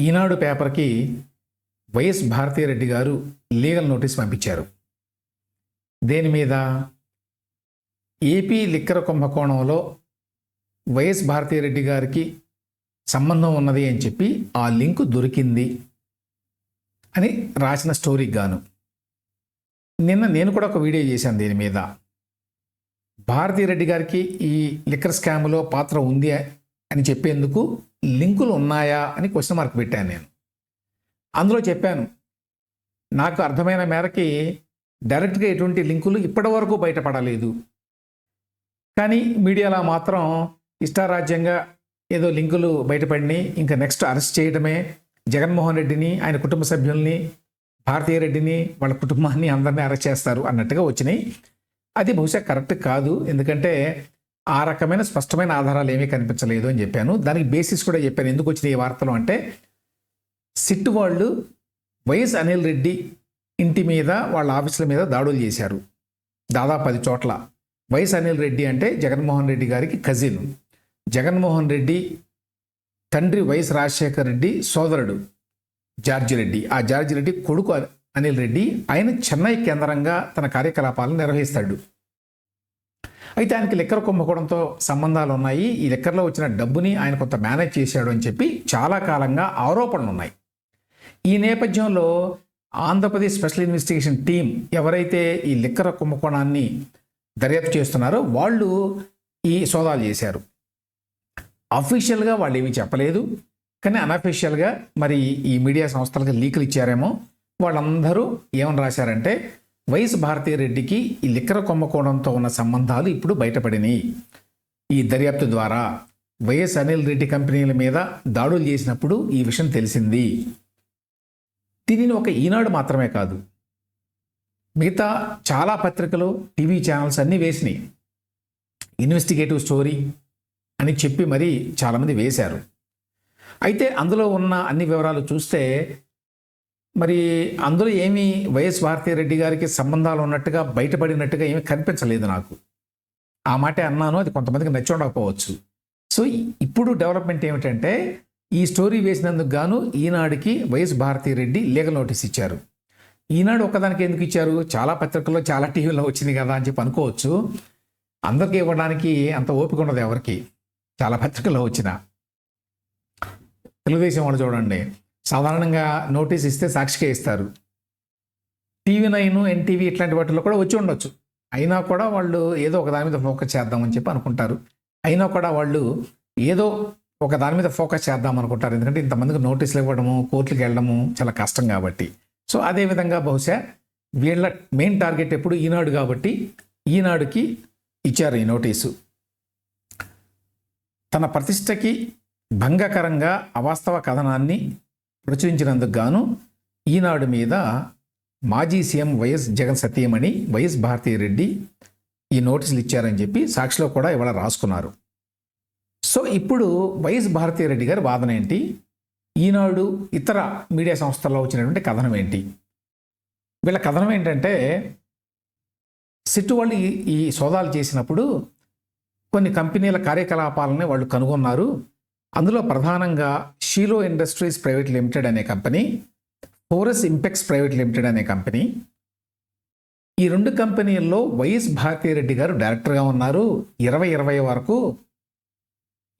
ఈనాడు పేపర్కి వైఎస్ భారతీరెడ్డి గారు legal notice పంపించారు. దేని మీద? ఏపీ లిక్కర కుంభకోణంలో వైఎస్ భారతీరెడ్డి గారికి సంబంధం ఉన్నది అని చెప్పి ఆ లింక్ దొరికింది అని రాసిన స్టోరీకి గాను. నిన్న నేను కూడా ఒక వీడియో చేశాను దీని మీద. భారతీరెడ్డి గారికి ఈ లిక్కర్ స్కామ్లో పాత్ర ఉంది అని చెప్పేందుకు లింకులు ఉన్నాయా అని క్వశ్చన్ మార్క్ పెట్టాను నేను. అందులో చెప్పాను నాకు అర్థమైన మేరకి డైరెక్ట్గా ఎటువంటి లింకులు ఇప్పటివరకు బయటపడలేదు. కానీ మీడియాలో మాత్రం ఇష్టారాజ్యంగా ఏదో లింకులు బయటపడినాయి ఇంకా నెక్స్ట్ అరెస్ట్ చేయడమే జగన్మోహన్ రెడ్డిని ఆయన కుటుంబ సభ్యుల్ని భారతీయ రెడ్డిని వాళ్ళ కుటుంబాన్ని అందరినీ అరెస్ట్ చేస్తారు అన్నట్టుగా వచ్చినాయి. అది బహుశా కరెక్ట్ కాదు ఎందుకంటే ఆ రకమైన స్పష్టమైన ఆధారాలు ఏమీ కనిపించలేదు అని చెప్పాను. దానికి బేసిస్ కూడా చెప్పాను. ఎందుకు వచ్చిన ఈ వార్తలు అంటే సిట్ వాళ్ళు వైఎస్ అనిల్ రెడ్డి ఇంటి మీద వాళ్ళ ఆఫీసుల మీద దాడులు చేశారు. దాదాపు పది చోట్ల. వైఎస్ అనిల్ రెడ్డి అంటే జగన్మోహన్ రెడ్డి గారికి కజిన్ జగన్మోహన్ రెడ్డి తండ్రి వైఎస్ రాజశేఖర్ రెడ్డి సోదరుడు జార్జి రెడ్డి. ఆ జార్జి రెడ్డి కొడుకు అనిల్ రెడ్డి. ఆయన చెన్నై కేంద్రంగా తన కార్యకలాపాలను నిర్వహిస్తాడు. అయితే ఆయనకి లెక్కర కుంభకోణంతో సంబంధాలు ఉన్నాయి ఈ లెక్కర్లో వచ్చిన డబ్బుని ఆయన కొంత మేనేజ్ చేశాడు అని చెప్పి చాలా కాలంగా ఆరోపణలు ఉన్నాయి ఈ నేపథ్యంలో ఆంధ్రప్రదేశ్ స్పెషల్ ఇన్వెస్టిగేషన్ టీం ఎవరైతే ఈ లిక్కర కుంభకోణాన్ని దర్యాప్తు చేస్తున్నారో వాళ్ళు ఈ సోదాలు చేశారు. అఫీషియల్గా వాళ్ళు ఏమీ చెప్పలేదు. కానీ అనఫీషియల్గా మరి ఈ మీడియా సంస్థలకు లీకులు ఇచ్చారేమో. వాళ్ళందరూ ఏమని రాశారంటే వైఎస్ భారతీయ రెడ్డికి ఈ లిక్కర కుంభకోణంతో ఉన్న సంబంధాలు ఇప్పుడు బయటపడినాయి. ఈ దర్యాప్తు ద్వారా వైఎస్ అనిల్ రెడ్డి కంపెనీల మీద దాడులు చేసినప్పుడు ఈ విషయం తెలిసింది. దీనిని ఒక ఈనాడు మాత్రమే కాదు. మిగతా చాలా పత్రికలు టీవీ ఛానల్స్ అన్నీ వేసినాయి. ఇన్వెస్టిగేటివ్ స్టోరీ అని చెప్పి మరీ చాలామంది వేశారు. అయితే అందులో ఉన్న అన్ని వివరాలు చూస్తే మరి అందులో ఏమీ వైఎస్ భారతీరెడ్డి గారికి సంబంధాలు ఉన్నట్టుగా బయటపడినట్టుగా ఏమీ కనిపించలేదు నాకు. ఆ మాటే అన్నాను అది కొంతమందికి నచ్చి ఉండకపోవచ్చు. సో ఇప్పుడు డెవలప్మెంట్ ఏమిటంటే ఈ స్టోరీ వేసినందుకు గాను ఈనాడుకి వైఎస్ భారతీరెడ్డి లీగల్ నోటీస్ ఇచ్చారు. ఈనాడు ఒక్కదానికి ఎందుకు ఇచ్చారు? చాలా పత్రికల్లో చాలా టీవీలో వచ్చింది కదా అని చెప్పి అనుకోవచ్చు. అందరికీ ఇవ్వడానికి అంత ఓపిక ఉండదు ఎవరికి. చాలా పత్రికల్లో వచ్చిన. తెలుగుదేశం వాళ్ళు చూడండి. సాధారణంగా నోటీస్ ఇస్తే సాక్షికే ఇస్తారు. టీవీ నైన్ ఎన్టీవీ ఇట్లాంటి వాటిలో కూడా వచ్చి ఉండొచ్చు. అయినా కూడా వాళ్ళు ఏదో ఒక దాని మీద ఫోకస్ చేద్దామని చెప్పి అనుకుంటారు. అయినా కూడా వాళ్ళు ఏదో ఒక దాని మీద ఫోకస్ చేద్దాం అనుకుంటారు. ఎందుకంటే ఇంతమందికి నోటీసులు ఇవ్వడము కోర్టులకు వెళ్ళడము చాలా కష్టం కాబట్టి. సో అదేవిధంగా బహుశా వీళ్ళ మెయిన్ టార్గెట్ ఎప్పుడు ఈనాడు కాబట్టి ఈనాడుకి ఇచ్చారు ఈ నోటీసు. తన ప్రతిష్టకి భంగకరంగా అవాస్తవ కథనాన్ని ప్రచురించినందుకు గాను ఈనాడు మీద మాజీ సీఎం వైఎస్ జగన్ సత్యమణి వైఎస్ భారతీరెడ్డి ఈ నోటీసులు ఇచ్చారని చెప్పి సాక్షిలో కూడా ఇవాళ రాసుకున్నారు. సో ఇప్పుడు వైఎస్ భారతీరెడ్డి గారి వాదన ఏంటి? ఈనాడు ఇతర మీడియా సంస్థల్లో వచ్చినటువంటి కథనం ఏంటి? వీళ్ళ కథనం ఏంటంటే సిట్టు వాళ్ళు ఈ- ఈ సోదాలు చేసినప్పుడు కొన్ని కంపెనీల కార్యకలాపాలని వాళ్ళు కనుగొన్నారు. అందులో ప్రధానంగా షీలో ఇండస్ట్రీస్ ప్రైవేట్ లిమిటెడ్ అనే company Forus impex private limited అనే కంపెనీ. ఈ రెండు కంపెనీల్లో వైఎస్ భారతీరెడ్డి గారు డైరెక్టర్గా ఉన్నారు. ఇరవై ఇరవై వరకు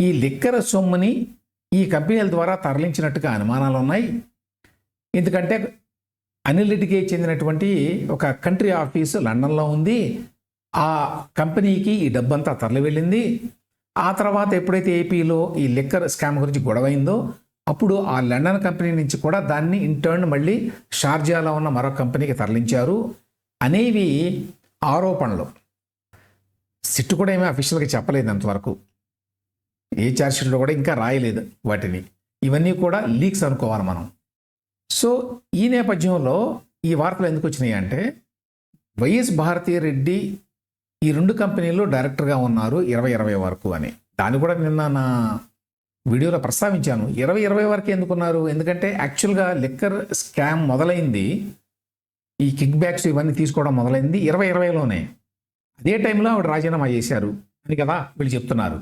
ఈ లిక్కర సొమ్ముని ఈ కంపెనీల ద్వారా తరలించినట్టుగా అనుమానాలు ఉన్నాయి. ఎందుకంటే అనిల్ రెడ్డికి చెందినటువంటి ఒక కంట్రీ ఆఫీసు లండన్లో ఉంది. ఆ కంపెనీకి ఈ డబ్బంతా తరలి వెళ్ళింది ఆ తర్వాత ఎప్పుడైతే ఏపీలో ఈ లిక్కర్ స్కామ్ గురించి గొడవైందో అప్పుడు ఆ లండన్ కంపెనీ నుంచి కూడా దాన్ని ఇంటర్న్ మళ్ళీ షార్జాలో ఉన్న మరో కంపెనీకి తరలించారు. అనేవి ఆరోపణలు. సిట్టు కూడా ఏమీ అఫీషియల్గా చెప్పలేదు అంతవరకు. ఏ ఛార్జ్షీట్లో కూడా ఇంకా రాయలేదు వాటిని. ఇవన్నీ కూడా లీక్స్ అనుకోవాలి మనం. సో ఈ నేపథ్యంలో ఈ వార్తలు ఎందుకు వచ్చినాయి అంటే వైఎస్ భారతీయ రెడ్డి ఈ రెండు కంపెనీల్లో డైరెక్టర్గా ఉన్నారు ఇరవై ఇరవై వరకు అని. దాన్ని కూడా నిన్న నా వీడియోలో ప్రస్తావించాను. ఇరవై ఇరవై వరకు ఎందుకున్నారు? ఎందుకంటే యాక్చువల్గా లిక్కర్ స్కామ్ మొదలైంది. ఈ కిక్ బ్యాక్స్ ఇవన్నీ తీసుకోవడం మొదలైంది ఇరవై ఇరవైలోనే. అదే టైంలో ఆవిడ రాజీనామా చేశారు. అని కదా వీళ్ళు చెప్తున్నారు.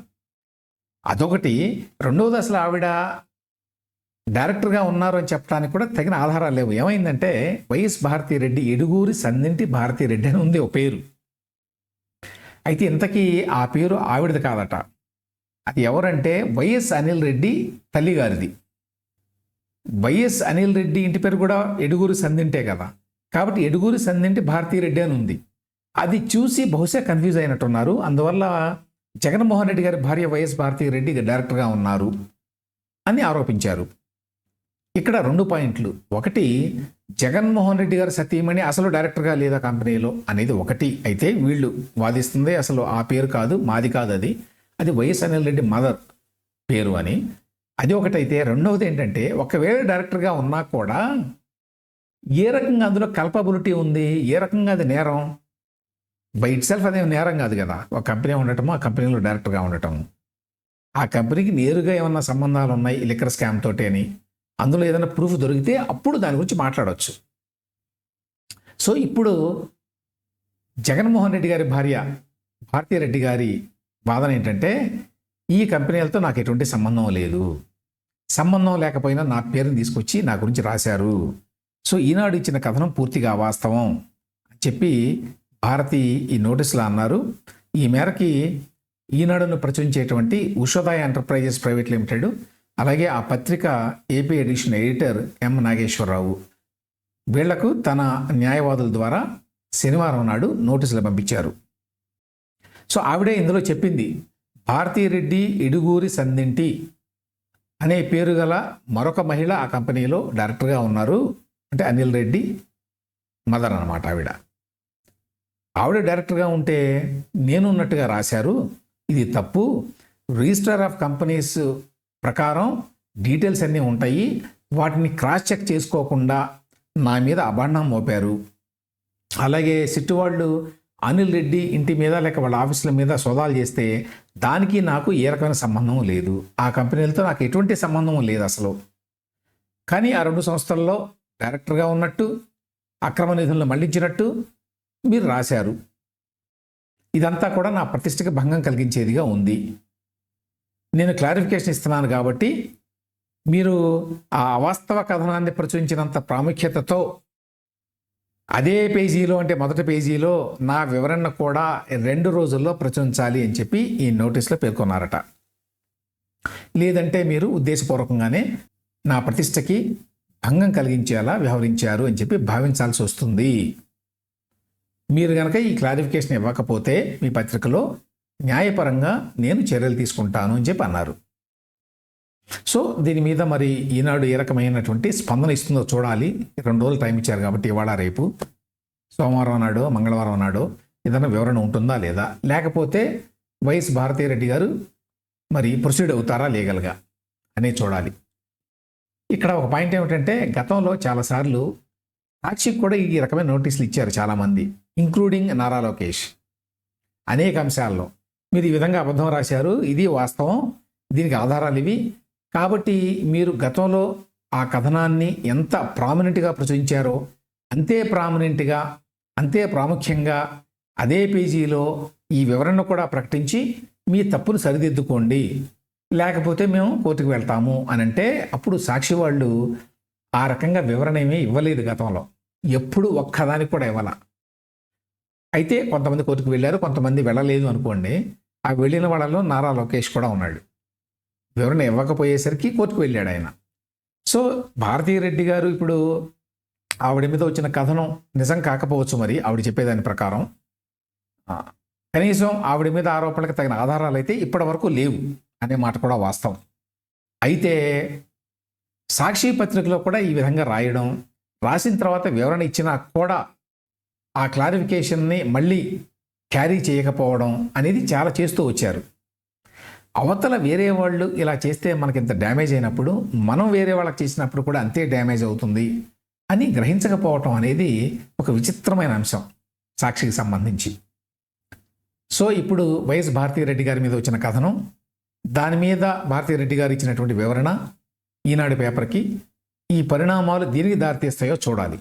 అదొకటి. రెండవది అసలు ఆవిడ డైరెక్టర్గా ఉన్నారు అని చెప్పడానికి కూడా తగిన ఆధారాలు లేవు. ఏమైందంటే వైఎస్ భారతీ రెడ్డి ఎడుగూరి సందింటి భారతీ రెడ్డి అని ఉంది ఒక పేరు. అయితే ఇంతకీ ఆ పేరు ఆవిడది కాదట. అది ఎవరంటే వైఎస్ అనిల్ రెడ్డి తల్లిగారిది వైఎస్ అనిల్ రెడ్డి ఇంటి పేరు కూడా ఎడుగురు సందింటే కదా. కాబట్టి ఎడుగురు సందింటి భారతీయ రెడ్డి అని ఉంది. అది చూసి బహుశా కన్ఫ్యూజ్ అయినట్టున్నారు. అందువల్ల జగన్మోహన్ రెడ్డి గారి భార్య వైఎస్ భారతీయ రెడ్డి డైరెక్టర్గా ఉన్నారు అని ఆరోపించారు. ఇక్కడ రెండు పాయింట్లు. ఒకటి జగన్మోహన్ రెడ్డి గారు సతీమణి అసలు డైరెక్టర్గా లేదా కంపెనీలో అనేది ఒకటి. అయితే వీళ్ళు వాదిస్తుంది అసలు ఆ పేరు కాదు మాది కాదు అది. అది వైఎస్ అనిల్ రెడ్డి మదర్ పేరు అని. అది ఒకటైతే. రెండవది ఏంటంటే ఒకవేళ డైరెక్టర్గా ఉన్నా కూడా ఏ రకంగా అందులో కల్పబిలిటీ ఉంది? ఏ రకంగా అది నేరం? బై ఇట్ సెల్ఫ్ అదేం నేరం కాదు కదా. ఒక కంపెనీ ఉండటము ఆ కంపెనీలో డైరెక్టర్గా ఉండటం. ఆ కంపెనీకి నేరుగా ఏమన్నా సంబంధాలు ఉన్నాయి లిక్కర్ స్కామ్ తోటి అని. అందులో ఏదైనా ప్రూఫ్ దొరికితే అప్పుడు దాని గురించి మాట్లాడవచ్చు సో ఇప్పుడు జగన్మోహన్ రెడ్డి గారి భార్య భారతీయ రెడ్డి గారి వాదన ఏంటంటే ఈ కంపెనీలతో నాకు ఎటువంటి సంబంధం లేదు. సంబంధం లేకపోయినా నా పేరుని తీసుకొచ్చి నా గురించి రాశారు. సో ఈనాడు ఇచ్చిన కథనం పూర్తిగా వాస్తవం అని చెప్పి భారతి ఈ నోటీసులో అన్నారు. ఈ మేరకి ఈనాడును ప్రచురించేటువంటి ఉషోదాయ ఎంటర్ప్రైజెస్ ప్రైవేట్ లిమిటెడ్ అలాగే ఆ పత్రిక AP edition editor M Nageswara Rao. వీళ్ళకు తన న్యాయవాదుల ద్వారా శనివారం నాడు నోటీసులు పంపించారు. సో ఆవిడే ఇందులో చెప్పింది భారతీరెడ్డి ఇడుగూరి సందింటి అనే పేరు గల మరొక మహిళ ఆ కంపెనీలో డైరెక్టర్గా ఉన్నారు. అంటే అనిల్ రెడ్డి మదర్ అనమాట ఆవిడ. ఆవిడ డైరెక్టర్గా ఉంటే నేనున్నట్టుగా రాశారు ఇది తప్పు. రిజిస్టర్ ఆఫ్ కంపెనీస్ ప్రకారం డీటెయిల్స్ అన్నీ ఉంటాయి. వాటిని క్రాస్ చెక్ చేసుకోకుండా నా మీద అభాండం మోపారు. అలాగే సిట్టు వాళ్ళు అనిల్ రెడ్డి ఇంటి మీద లేక వాళ్ళ ఆఫీసుల మీద సోదాలు చేస్తే దానికి నాకు ఏ రకమైన సంబంధం లేదు. ఆ కంపెనీలతో నాకు ఎటువంటి సంబంధం లేదు అసలు. కానీ ఆ రెండు సంస్థల్లో డైరెక్టర్గా ఉన్నట్టు అక్రమ నిధులను మళ్ళించినట్టు మీరు రాశారు. ఇదంతా కూడా నా ప్రతిష్టకి భంగం కలిగించేదిగా ఉంది. నేను క్లారిఫికేషన్ ఇస్తున్నాను కాబట్టి మీరు ఆ అవాస్తవ కథనాన్ని ప్రచురించినంత ప్రాముఖ్యతతో అదే పేజీలో అంటే మొదటి పేజీలో నా వివరణ కూడా రెండు రోజుల్లో ప్రచురించాలి అని చెప్పి ఈ నోటీస్లో పేర్కొన్నారట. లేదంటే మీరు ఉద్దేశపూర్వకంగానే నా ప్రతిష్టకి భంగం కలిగించేలా వ్యవహరించారు అని చెప్పి భావించాల్సి వస్తుంది. మీరు కనుక ఈ క్లారిఫికేషన్ ఇవ్వకపోతే మీ పత్రికలో న్యాయపరంగా నేను చర్యలు తీసుకుంటాను అని చెప్పి అన్నారు. సో దీని మీద మరి ఈనాడు ఏ రకమైనటువంటి స్పందన ఇస్తుందో చూడాలి. రెండు రోజులు టైం ఇచ్చారు కాబట్టి ఇవాళ రేపు సోమవారం నాడు మంగళవారం నాడు ఏదైనా వివరణ ఉంటుందా లేదా? లేకపోతే వైఎస్ భారతీరెడ్డి గారు మరి ప్రొసీడ్ అవుతారా లీగల్గా అనే చూడాలి. ఇక్కడ ఒక పాయింట్ ఏమిటంటే గతంలో చాలాసార్లు సాక్షికి కూడా ఈ రకమైన నోటీసులు ఇచ్చారు చాలామంది ఇంక్లూడింగ్ నారా లోకేష్. అనేక అంశాల్లో. మీరు ఈ విధంగా అబద్ధం రాశారు. ఇది వాస్తవం. దీనికి ఆధారాలు ఇవి. కాబట్టి మీరు గతంలో ఆ కథనాన్ని ఎంత ప్రామినెంట్గా ప్రచురించారో అంతే ప్రామినెంట్గా అంతే ప్రాముఖ్యంగా అదే పేజీలో ఈ వివరణ కూడా ప్రకటించి మీ తప్పును సరిదిద్దుకోండి. లేకపోతే మేము కోర్టుకు వెళ్తాము అని అంటే అప్పుడు సాక్షి వాళ్ళు ఆ రకంగా వివరణ ఏమీ ఇవ్వలేదు గతంలో. ఎప్పుడు ఒక్కదానికి కూడా ఇవ్వాల. అయితే కొంతమంది కోర్టుకు వెళ్ళారు కొంతమంది వెళ్ళలేదు అనుకోండి. ఆ వెళ్ళిన వాళ్ళలో నారా లోకేష్ కూడా ఉన్నాడు. వివరణ ఇవ్వకపోయేసరికి కోర్టుకు వెళ్ళాడు ఆయన. సో భారతీయ రెడ్డి గారు ఇప్పుడు ఆవిడ మీద వచ్చిన కథనం నిజం కాకపోవచ్చు మరి ఆవిడ చెప్పేదాని ప్రకారం. కనీసం ఆవిడ మీద ఆరోపణలకు తగిన ఆధారాలు అయితే ఇప్పటి వరకు లేవు అనే మాట కూడా వాస్తవం. అయితే సాక్షి పత్రికలో కూడా ఈ విధంగా రాయడం రాసిన తర్వాత వివరణ ఇచ్చినా కూడా ఆ క్లారిఫికేషన్ని మళ్ళీ క్యారీ చేయకపోవడం అనేది చాలా చేస్తూ వచ్చారు. అవతల వేరే వాళ్ళు ఇలా చేస్తే మనకి ఇంత డ్యామేజ్ అయినప్పుడు మనం వేరే వాళ్ళకి చేసినప్పుడు కూడా అంతే డ్యామేజ్ అవుతుంది అని గ్రహించకపోవటం అనేది ఒక విచిత్రమైన అంశం సాక్షికి సంబంధించి. సో ఇప్పుడు వైఎస్ భారతీరెడ్డి గారి మీద వచ్చిన కథనం దాని మీద భారతీరెడ్డి గారు ఇచ్చినటువంటి వివరణ ఈనాడు పేపర్కి ఈ పరిణామాలు దీనికి దారితీస్తాయో చూడాలి.